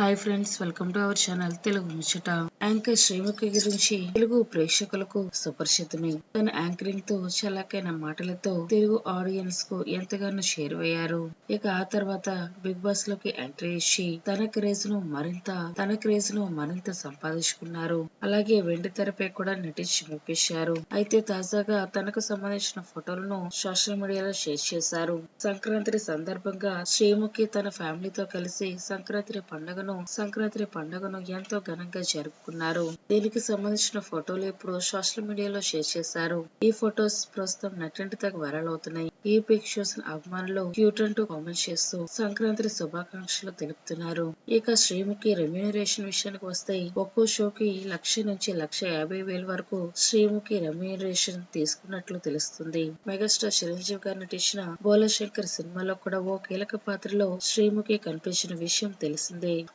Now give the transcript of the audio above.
Hi friends welcome to our channel Telugu ముచ్చట anchor Sreemukhi గురించి తెలుగు ప్రేక్షకులకు సుపరిచితమే. తన యాంకరింగ్తో చలాకైన మాటలతో తెలుగు ఆడియన్స్కు ఎంతగానో చేరువయ్యారు ఇక ఆ తర్వాత బిగ్ బాస్లోకి ఎంట్రీ ఇచ్చి తన క్రేజ్ను మరింత తన క్రేజ్ను మరింత సంపాదించుకున్నారు. అలాగే వెండి తెరపై కూడా నటించి చూపించారు అయితే తాజాగా తనకు సంబంధించిన ఫోటోలను సోషల్ మీడియాలో షేర్ చేశారు. సంక్రాంతి సందర్భంగా శ్రీముఖి తన ఫ్యామిలీతో కలిసి సంక్రాంతి పండుగను సంక్రాంతి పండుగను ఎంతో ఘనంగా జరుపుకున్నారు. దీనికి సంబంధించిన ఫోటోలు ఇప్పుడు సోషల్ మీడియాలో షేర్ చేశారు. ఈ ఫొటోస్ ప్రస్తుతం నటింటి తగ్గ వైరల్ అవుతున్నాయి. ఈ పిక్ చూసిన అభిమానులు క్యూట్ అంటూ కామెంట్ చేస్తూ సంక్రాంతి శుభాకాంక్షలు తెలుపుతున్నారు. ఇక శ్రీముఖి రెమ్యూనరేషన్ విషయానికి వస్తే ఒక్కో షోకి లక్ష నుంచి లక్ష యాభై వేల వరకు శ్రీముఖి రెమ్యూనరేషన్ తీసుకున్నట్లు తెలుస్తుంది. మెగాస్టార్ చిరంజీవి గారు నటించిన బోలశంకర్ సినిమాలో కూడా ఓ కీలక పాత్రలో శ్రీముఖి కనిపించిన విషయం తెలిసిందే.